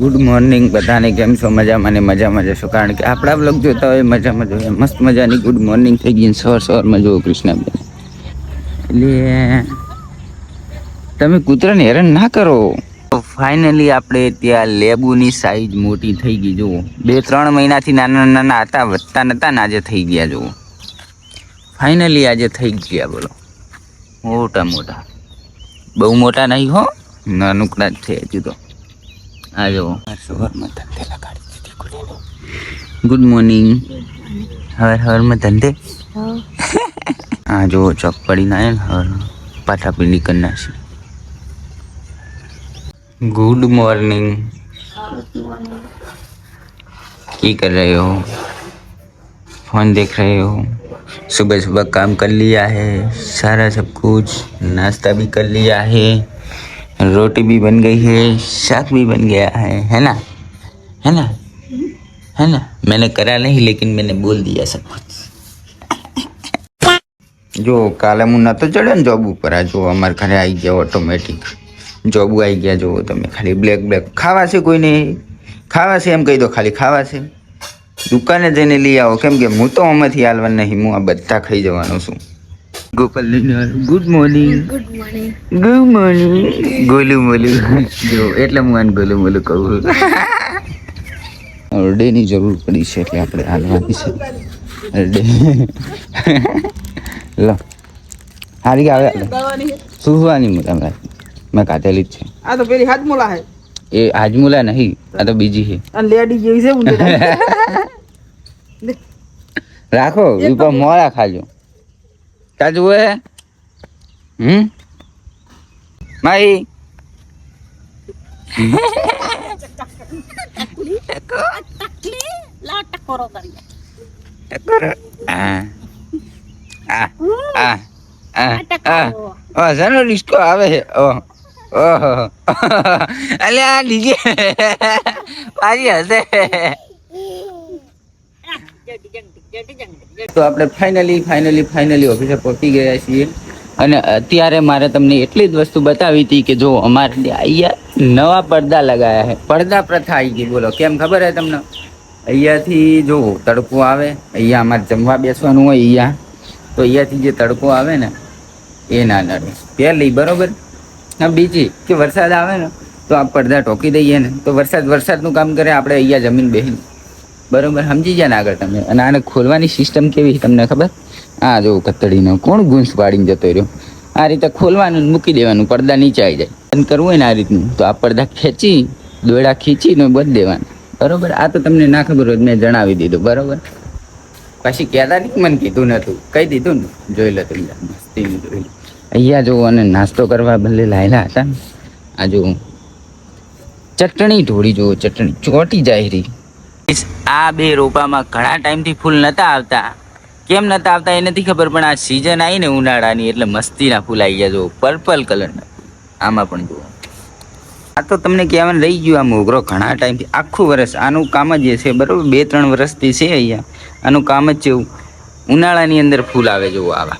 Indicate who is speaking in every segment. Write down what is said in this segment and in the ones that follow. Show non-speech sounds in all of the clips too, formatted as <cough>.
Speaker 1: Good morning બધાને કેમ છો? મજામાં ને મજામાં જશો કારણ કે આપણા બ્લોગ જોતા હોય મજામાં જોઈએ મસ્ત મજાની ગુડ મોર્નિંગ થઈ ગઈ સવાર સવારમાં જુઓ કૃષ્ણાબેન. એટલે, તમે કૂતરાને હેરાન ના કરો. ફાઇનલી આપણે ત્યાં લેબુની સાઈઝ મોટી થઈ ગઈ, જુઓ. બે, ત્રણ મહિનાથી નાના નાના હતા, વધતા નતા ને આજે થઈ ગયા, જુઓ. ફાઇનલી આજે થઈ ગયા, બોલો. મોટા મોટા. બહુ મોટા નહીં, હો. નાનુકડા જ છે હજુ તો. આ જો સવારમાં ધંધે લગાડી દીધી કુલીને ગુડ મોર્નિંગ હવાર હવારમાં ધંધે હા જો ચોક પડીને આવ્યા ને હવાર પાટા પીંડી કરી નાખી गुड मॉर्निंग की कर रहे हो फोन देख रहे हो सुबह सुबह काम कर लिया है सारा सब कुछ नाश्ता भी कर लिया है रोटी भी बन गई है शाक भी बन गया है है ना है ना है ना मैंने करा नहीं लेकिन मैंने बोल दिया सब कुछ જો કાલે હું નતો ચડ્યો ને જોબ ઉપર આ જો અમારે ઘરે આવી ગયા ઓટોમેટિક જોબ આવી ગયા જુઓ તમે ખાલી બ્લેક બ્લેક ખાવા છે કોઈને ખાવા છે એમ કહી દો ખાલી ખાવા છે દુકાને જઈને લઈ આવો કેમ કે હું તો આમાંથી હાલવાનું નહીં હું આ બધા ખાઈ જવાનો છું Gopal good morning
Speaker 2: good morning
Speaker 1: good morning Golu મોલું જો એટલે હું આને ગોલું મોલું કહું અરડેની જરૂર પડી છે એટલે આપણે હાલવાની છે. અરડે લો. હારી આવે?
Speaker 2: દવાની
Speaker 1: સુવાની મોટા મેં કાઢેલી જ છે.
Speaker 2: આ તો પેલી હાજમુલા હે.
Speaker 1: એ હાજમુલા નહીં આ તો બીજી છે.
Speaker 2: અને લેડી જેવી છે <laughs>
Speaker 1: રાખો ઉપર મોડા ખાજો. તાજુ હે? હમ? માઈ? ડિસ્કો આવે છે? ઓહો. અલે આ ડીજે. પાછી હશે. તો આપણે ફાઇનલી ફાઇનલી ફાઇનલી ઓફિસે પહોંચી ગયા છીએ. અને અત્યારે મારે તમને એટલી જ વસ્તુ બતાવી હતી કે જો અમારે અહીંયા નવા પડદા લગાયા છે. પડદા પ્રથા આવી ગઈ, બોલો, કેમ ખબર હે તમને? અહીંયાથી જો તડકો આવે, અહીંયા અમારે જમવા બેસવાનું હોય અહીંયા. તો અહીંયાથી જે તડકો આવે ને, એ ના નડે. પહેલી, બરોબર? હા, બીજી, કે વરસાદ આવે ને, તો આ પડદા ટોકી દઈએ ને. તો વરસાદ, વરસાદનું કામ કરે, આપણે અહીંયા જમીન બેસી બરોબર, સમજી ગયા ને આગળ તમે? અને આને ખોલવાની સિસ્ટમ કેવી તમને ખબર? આ જો કતડીનો કોણ ગુંસ પાડીને જતો રહ્યો? આ રીતે ખોલવાનું મૂકી દેવાનું, પડદા નીચે આવી જાય. બંધ કરવું હોય ને આ રીતનું, તો આ પડદા ખેંચી દોડા ખીચીને બંધ દેવાના. બરોબર? આ તો તમને ના ખબર હોય મેં જણાવી દીધું. બરોબર? પછી કહેતા નહીં મને કીધું નતું. કહી દીધું ને? જોઈ લો તમે. મસ્તી અહીંયા જો અને નાસ્તો કરવા ભલે લાયેલા હતા આ જો ચટણી ઢોળી જુઓ, ચટણી. ચોટી જાય રહી આ બે રોપામાં ઘણા ટાઈમથી ફૂલ નતા આવતા. કેમ નતા આવતા એ નથી ખબર, પણ આ સિઝન આવી ને ઉનાળાની એટલે મસ્તીના ફૂલ આવી ગયા, જો પર્પલ કલરના આમાં પણ જુઓ. આ તો તમને કહેવાનું રહી ગયું, આ મોગરો ઘણા ટાઈમથી, આખું વર્ષ આનું કામ જ એ છે, બરાબર? બે ત્રણ વર્ષથી છે અહીંયા. આનું કામ જ છે એવું. ઉનાળાની અંદર ફૂલ આવે, જુઓ આવા.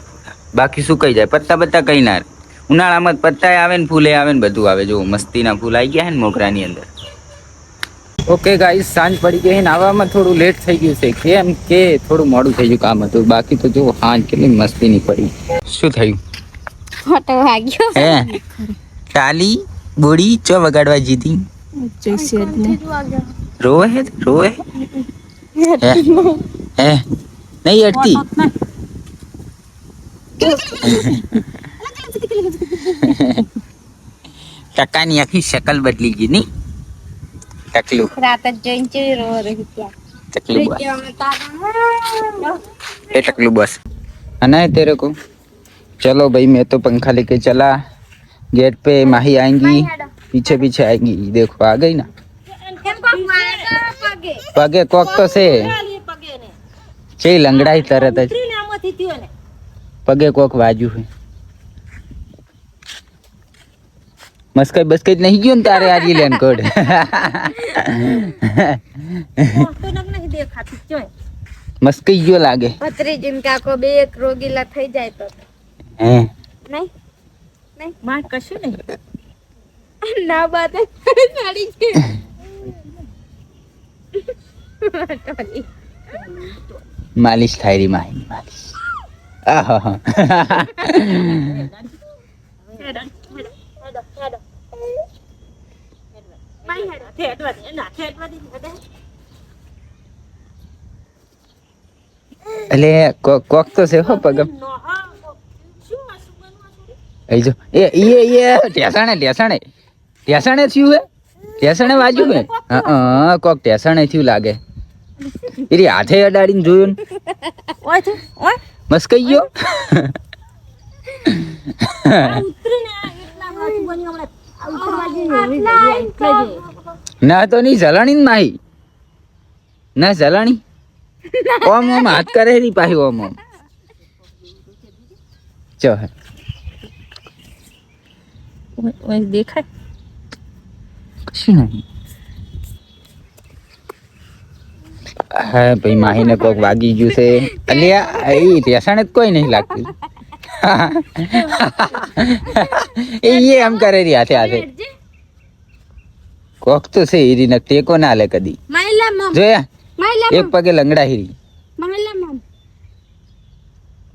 Speaker 1: બાકી સુકાઈ જાય, પત્તા પત્તા કઈ ના ઉનાળામાં પત્તાએ આવે ને ફૂલે આવે ને બધું આવે, જુઓ. મસ્તીના ફૂલ આવી ગયા ને મોગરાની અંદર. ઓકે ગાઈસ સાંજ પડી ગઈ ને આવવામાં થોડું લેટ થઈ ગયું છે. કેમ કે થોડું મોડું થઈ ગયું કામ હતું. બાકી તો જો સાંજ કેટલી મસ્તીની પડી. શું થયું?
Speaker 3: ફોટો વાગ્યો.
Speaker 1: હે? ટાલી બોડી ચો વગાડવા જીતી
Speaker 3: જોઈશે જ ને
Speaker 1: રોવે હે? રોવે? હે? હે? નહીં અડતી <laughs> ટકાની આખી શકલ બદલી ગઈ ની ટકલું
Speaker 3: રાત જ જોઈને ચેવી રો રહી ત્યાં
Speaker 1: टकलू बस ये टकलू बस आना है तेरे को चलो भाई मैं तो पंखा लेके चला गेट पे माही आएंगी पीछे पीछे आएंगी देखो आ गई ना पगे कोक तो से છે લંગડાઈ તરત જ પગે કોક વાજુ હે મસ્કઈ બસ્કઈ નહીં ગયો ને તારે આજે લેન કોડ મસ્કઈ ગયો લાગે
Speaker 3: ભત્રીજીને કાકો બે એક રોગીલા થઈ જાય તો
Speaker 1: હે
Speaker 3: નહીં
Speaker 2: માં કશું નહીં
Speaker 3: ના બાત સાડી છે પકડી
Speaker 1: માલિશ થાય રી માહી માલિશ આહા
Speaker 3: હેડો હેડો હેડો હેડો
Speaker 1: એટલે કોક તો છે હો
Speaker 3: છોડી
Speaker 1: એ જો. એ એ એ ટેસાણે ટેસાણે ટેસાણે થયું હે? ટેસાણે વાજ્યું હે? હા કોક ટેસાણે થયું લાગે. એરી હાથે અડાડીને જોયું ને. મસ્કાઈ ગયો
Speaker 3: ઉતરીને એટલા હાથ બની હમણાં ઉતરવા જઈએ
Speaker 1: ના તો નહીં જલાણી ને માહી ના જલાણી ઓમ ઓમ હાથ કરે રી પાહી ઓમ ઓમ. ચો હે.
Speaker 3: ઓય દેખાય?
Speaker 1: કશું નહીં. હા ભાઈ માહીને કોક વાગી ગયું છે. અલ્યા એ ટેસાણે જ કોઈ નહીં લાગતું. <laughs> એ એમ કરે રી હાથે હાથે. કોક તો છે હીરી ને ટેકો ના લે કદી.
Speaker 3: માઈલા મમ.
Speaker 1: જોયા
Speaker 3: માઈલા
Speaker 1: એક પગે લંગડા હીરી.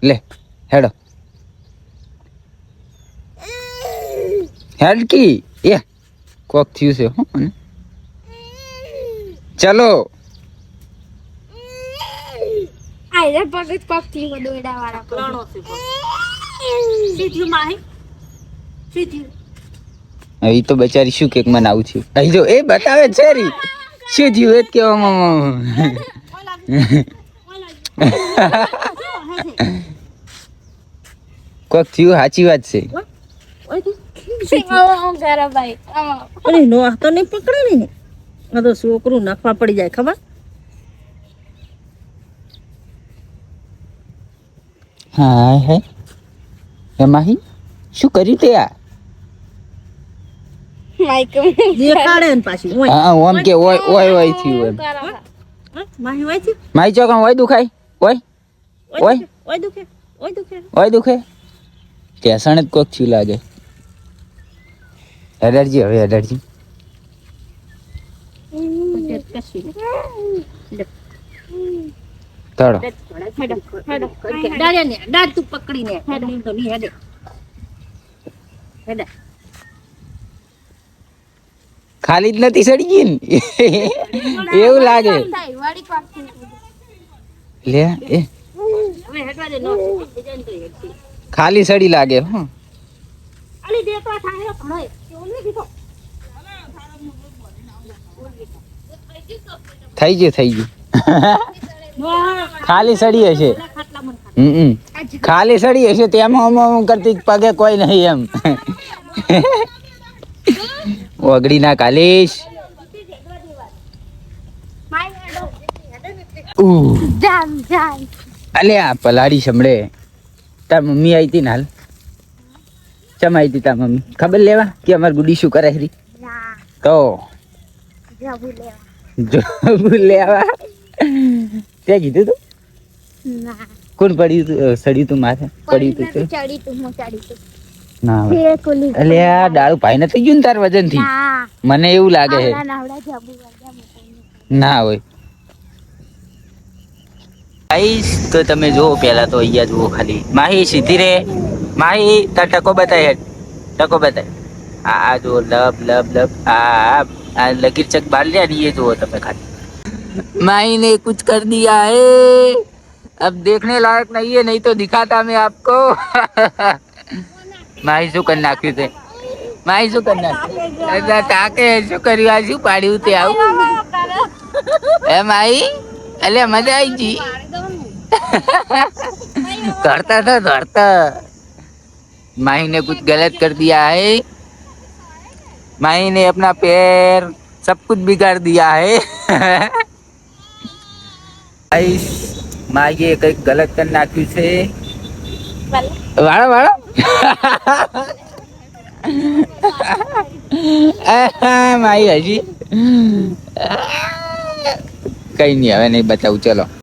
Speaker 1: લે હેડો. હેડકી એ કોક થયું છે હો ચલો.
Speaker 3: આયરે પગ કોકથી દોડા વાળા સીધું માહી. સીધું.
Speaker 1: ઈ તો બચારી શું કેક મને આવું થયું અહીં જો એ બતાવે છે રી. શું જીવે એ જ કેવામાં કોક થયું સાચી વાત છે.
Speaker 2: અરે નો આ તો નહીં પકડે ને. આ તો છોકરું નાખવા પડી જાય ખબર?
Speaker 1: હા હે એમાં શું કર્યું તે આ?
Speaker 2: દેખાડે ને પાછી ઓય.
Speaker 1: હા ઓમ કે ઓય ઓય ઓય થયું એમ.
Speaker 2: માહી હોય છે
Speaker 1: માહી ચોકમ ઓય દુખાય? ઓય? ઓય.
Speaker 2: ઓય? દુખે ઓય દુખે
Speaker 1: ઓય દુખે. ટેસણ જ કોક થયું લાગે. અડરજી હવે અડરજી તળો.
Speaker 2: ડાળે ને ડાળ તું પકડીને. હેડ. નહીં તો નહીં હેડે. હેડે.
Speaker 1: ખાલી જ નથી સડી ગઈ ને એવું લાગે લે એ. ખાલી સડી લાગે હો. થઈ ગયું થઈ ગયું. ખાલી સડી હશે. ખાલી સડી હશે તેમાં આમ કરતી પગે કોઈ નહીં એમ. ઓગડી ના કાલીશ. અલે આ પલાળી સંભળે. તાર મમ્મી આવી હતી ને હાલ. ચમ આવી હતી તાર મમ્મી? ખબર લેવા કે અમાર ગુડી શું કરે
Speaker 3: હરી?
Speaker 1: તો?
Speaker 3: જાબુ લેવા.
Speaker 1: તે કીધું તું? કોણ પડ્યું તું? સડ્યું તું માથે? પડ્યું તું
Speaker 3: ચડ્યું તું ચડ્યું તું.
Speaker 1: ના આ દારૂ ભાઈ થઈ ગયું ને તાર
Speaker 3: વજનથી
Speaker 1: મને એવું લાગે છે. ના હોય. ગાઈસ તો તમે જો પેલા તો અહીંયા જુઓ ખાલી. માહી સીધી રે. માહી તાર ટકો બતાય હેડ. ટકો બતાય. આ આ જો લબ લબ લબ. આ આ લગીર ચક બાર લે અને એ જુઓ તમે ખાલી. માહી ને કુછ કર દિયા હે. અબ દેખને લાયક नहीं है नहीं तो दिखाता मैं आपको માહી શું કરી નાખ્યું તે માહી શું કરી નાખ્યું અરે કાકે શું કર્યું આ શું પાડ્યું તે આવું એ માઈ અલે મજા આવી જી धरता था धरता माही ने कुछ गलत कर दिया है माही ने अपना पैर सब कुछ बिगाड़ दिया है गाइस માઈએ કંઈક ગલત કરી નાખ્યું છે વાળો વાળો <laughs> માઈ હજી. કઈ નહીં હવે નહીં બતાવું ચલો.